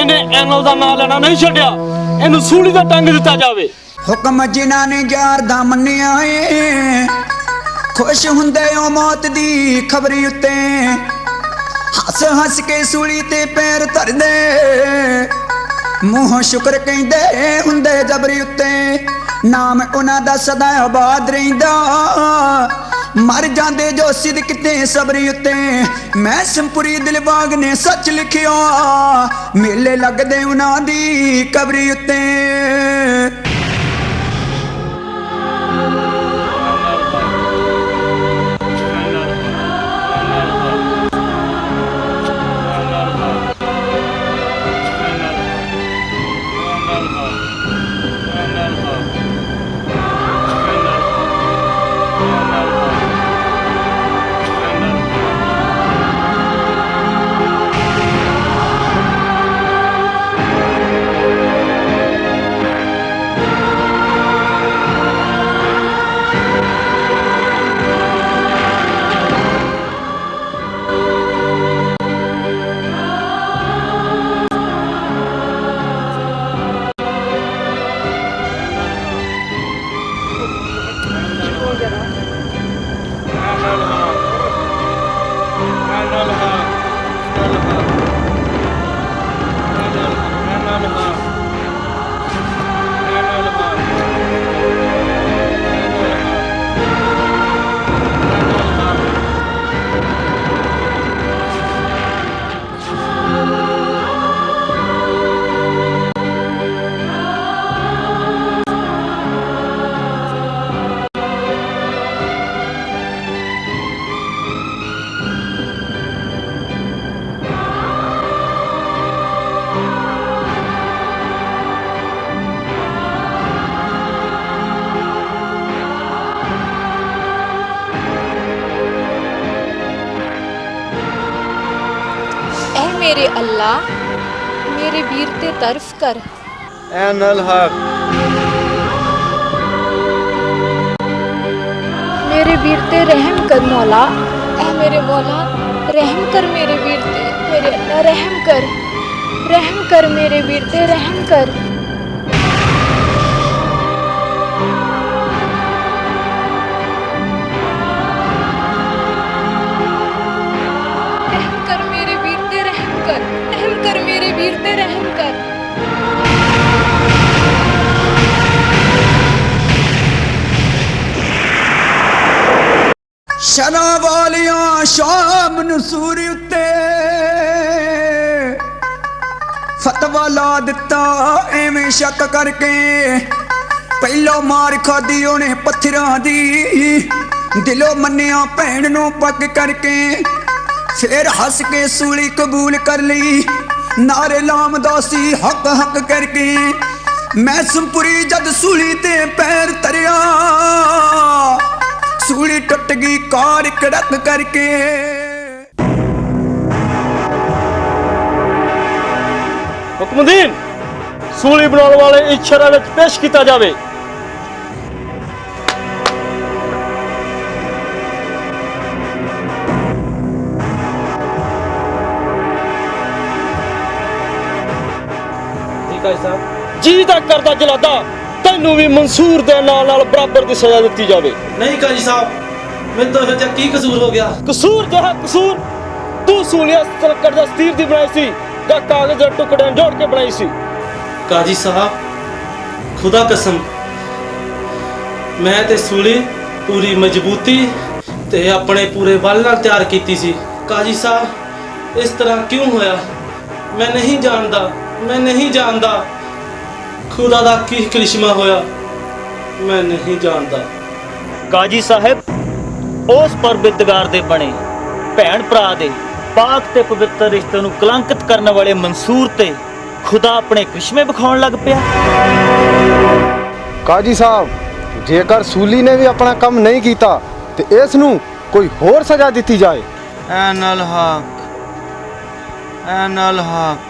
ਇਹਨੇ ਐਨਲ ਦਾ ਨਾਂ ਲੈਣਾ ਨਹੀਂ ਛੱਡਿਆ। ਇਹਨੂੰ ਸੂਲੀ ਦਾ ਟੰਗ ਦਿੱਤਾ ਜਾਵੇ। ਹੁਕਮ ਜਿਨ੍ਹਾਂ ਨੇ ਯਾਰ ਦਾ ਮੰਨਿਆ ਏ, ਖੁਸ਼ ਹੁੰਦੇ ਓ ਮੌਤ ਦੀ ਖਬਰੀ ਉੱਤੇ। ਹੱਸ ਹੱਸ ਕੇ ਸੂਲੀ ਤੇ ਪੈਰ ਧਰਦੇ, ਮੂੰਹ ਸ਼ੁਕਰ ਕਹਿੰਦੇ ਹੁੰਦੇ ਜਬਰੀ ਉੱਤੇ। ਨਾਮ ਉਹਨਾਂ ਦਾ ਸਦਾ ਆਬਾਦ ਰਹਿੰਦਾ। ਮਰ ਜਾਂਦੇ ਜੋ ਸਿਦਕ ਤੇ ਸਬਰੀ ਉੱਤੇ। ਮੈਂ ਸੰਪੁਰੀ ਦਿਲਬਾਗ ਨੇ ਸੱਚ ਲਿਖਿਆ। ਮੇਲੇ ਲੱਗਦੇ ਉਹਨਾਂ ਦੀ ਕਬਰੀ ਉੱਤੇ। ਐ ਮੇਰੇ ਅੱਲਾ ਮੇਰੇ ਵੀਰ ਤੇ ਤਰਫ ਕਰ ਐਨਲ ਹਕ ਮੇਰੇ ਵੀਰ ਤੇ ਰਹਿਮ ਕਰ ਮੌਲਾ ਐ ਮੇਰੇ ਮੌਲਾ ਰਹਿਮ ਕਰ ਮੇਰੇ ਵੀਰ ਤੇ ਮੇਰੇ ਅੱਲਾ ਰਹਿਮ ਕਰ ਰਹਿਮ ਕਰ ਮੇਰੇ ਵੀਰ ਤੇ ਰਹਿਮ ਕਰ ਰਹਿਮ ਤੇ ਰਹਿਮ ਕਰ। ਸ਼ਨਾ ਵਾਲਿਆਂ ਸ਼ਾਮ ਨੂੰ ਸੂਰੀ ਉੱਤੇ ਫਤਵਾ ਲਾ ਦਿੱਤਾ, ਐਵੇਂ ਸ਼ੱਕ ਕਰਕੇ ਪਹਿਲੋ ਮਾਰ ਖਾਦੀ ਉਹਨੇ ਪੱਥਰਾਂ ਦੀ, ਦਿਲੋਂ ਮੰਨਿਆ ਭੈਣ ਨੂੰ ਪੱਗ ਕਰਕੇ, ਫੇਰ ਹੱਸ ਕੇ ਸੂਲੀ ਕਬੂਲ ਕਰ ਲਈ। ਨਾਰੇ ਲਾਮਦਾ ਸੀ ਹੱਕ ਹੱਕ ਕਰਕੇ ਮੈਂ ਸੰਪੁਰੀ ਜਦ ਸੂਲੀ ਤੇ ਪੈਰ ਧਰਿਆ ਸੂਲੀ ਟੁੱਟ ਗਈ ਕਾਰ ਕੜਕ ਕਰਕੇ ਹੁਕਮਦੀਨ ਸੂਲੀ ਬਣਾਉਣ ਵਾਲੇ ਇਸ਼ਾਰਾ ਵਿੱਚ ਪੇਸ਼ ਕੀਤਾ ਜਾਵੇ ਸਾਹਿਬ ਜੀ ਦਾ ਕਰਦਾ ਜਲਾਦਾ ਤੈਨੂੰ ਵੀ ਮਨਸੂਰ ਦੇ ਨਾਲ ਨਾਲ ਬਰਾਬਰ ਦੀ ਸਜ਼ਾ ਦਿੱਤੀ ਜਾਵੇ। ਨਹੀਂ ਕਾਜੀ ਸਾਹਿਬ ਮੇਰੇ ਤੋਂ ਜਿਹਾ ਕੀ ਕਸੂਰ ਹੋ ਗਿਆ? ਕਸੂਰ ਜਹਾ ਕਸੂਰ। ਤੂੰ ਸੂਲੀਆ ਸਰਕਟ ਦਾ ਸਤੀਰ ਦੀ ਬਣਾਈ ਸੀ ਜਾਂ ਕਾਗਜ਼ ਦੇ ਟੁਕੜੇ ਨਾਲ ਜੋੜ ਕੇ ਬਣਾਈ ਸੀ। ਕਾਜੀ ਸਾਹਿਬ ਖੁਦਾ ਕਸਮ ਮੈਂ ਤੇ ਸੂਲੀ ਪੂਰੀ ਮਜ਼ਬੂਤੀ ਤੇ ਆਪਣੇ ਪੂਰੇ ਬਲ ਨਾਲ ਤਿਆਰ ਕੀਤੀ ਸੀ। ਕਾਜੀ ਸਾਹਿਬ ਇਸ ਤਰ੍ਹਾਂ ਕਿਉਂ ਹੋਇਆ? ਮੈਂ ਨਹੀਂ ਜਾਣਦਾ। ਮੈਂ ਨਹੀਂ ਜਾਣਦਾ ਖੁਦਾ ਦਾ ਕੀ ਕਰਿਸ਼ਮਾ ਹੋਇਆ। ਮੈਂ ਨਹੀਂ ਜਾਣਦਾ। ਕਾਜੀ ਸਾਹਿਬ ਉਸ ਪਰਬਿੱਦਗਾਰ ਦੇ ਬਣੇ ਭੈਣ ਭਰਾ ਦੇ ਪਾਕ ਤੇ ਪਵਿੱਤਰ ਰਿਸ਼ਤੇ ਨੂੰ ਕਲੰਕਿਤ ਕਰਨ ਵਾਲੇ ਮਨਸੂਰ ਤੇ ਖੁਦਾ ਆਪਣੇ ਕ੍ਰਿਸ਼ਮੇ ਵਿਖਾਉਣ ਲੱਗ ਪਿਆ। ਕਾਜੀ ਸਾਹਿਬ ਜੇਕਰ ਸੂਲੀ ਨੇ ਵੀ ਆਪਣਾ ਕੰਮ ਨਹੀਂ ਕੀਤਾ ਤੇ ਇਸ ਨੂੰ ਕੋਈ ਹੋਰ ਸਜ਼ਾ ਦਿੱਤੀ ਜਾਏ। ਐਨਲ ਹਕ ਐਨਲ ਹਕ।